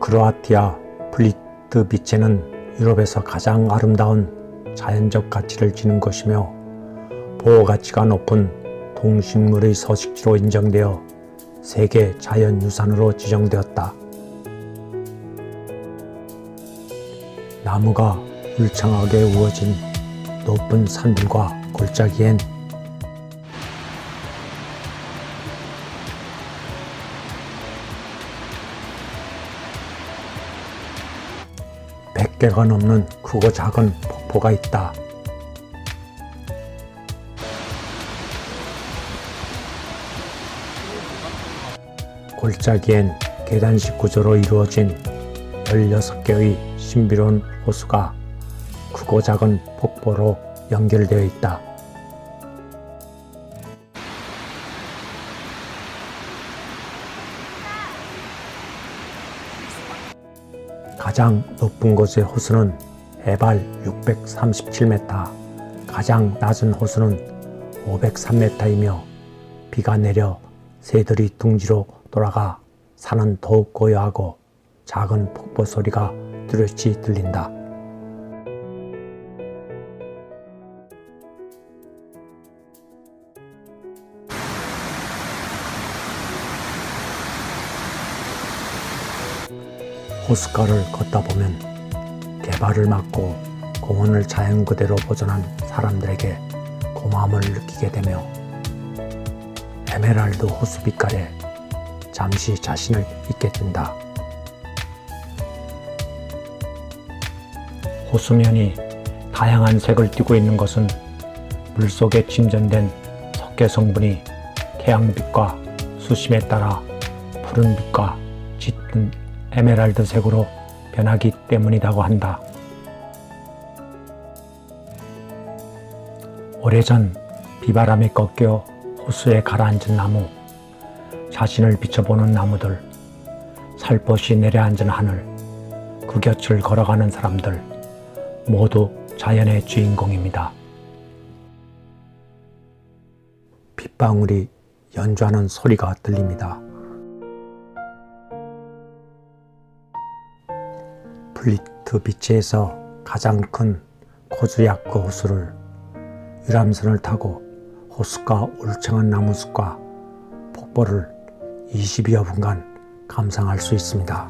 크로아티아 플리트 비체는 유럽에서 가장 아름다운 자연적 가치를 지닌 것이며 보호 가치가 높은 동식물의 서식지로 인정되어 세계 자연유산으로 지정되었다. 나무가 울창하게 우거진 높은 산들과 골짜기엔 백 개가 넘는 크고 작은 폭포가 있다. 골짜기엔 계단식 구조로 이루어진 16개의 신비로운 호수가 크고 작은 폭포로 연결되어 있다. 가장 높은 곳의 호수는 해발 637m, 가장 낮은 호수는 503m이며 비가 내려 새들이 둥지로 돌아가 산은 더욱 고요하고 작은 폭포 소리가 뚜렷이 들린다. 호숫가를 걷다 보면 개발을 막고 공원을 자연 그대로 보존한 사람들에게 고마움을 느끼게 되며 에메랄드 호수 빛깔에 잠시 자신을 잊게 된다. 호수면이 다양한 색을 띠고 있는 것은 물속에 침전된 석계 성분이 태양빛과 수심에 따라 푸른빛과 짙은 에메랄드 색으로 변하기 때문이라고 한다. 오래전 비바람에 꺾여 호수에 가라앉은 나무, 자신을 비춰보는 나무들, 살포시 내려앉은 하늘, 그 곁을 걸어가는 사람들, 모두 자연의 주인공입니다. 빗방울이 연주하는 소리가 들립니다. 플리트 비치에서 가장 큰 코즈야크 호수를 유람선을 타고 호수가 울창한 나무숲과 폭포를 20여 분간 감상할 수 있습니다.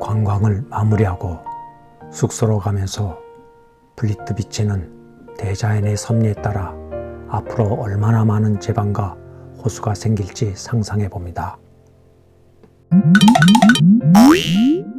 관광을 마무리하고 숙소로 가면서 플리트 비치는 대자연의 섭리에 따라 앞으로 얼마나 많은 제방과 호수가 생길지 상상해 봅니다. you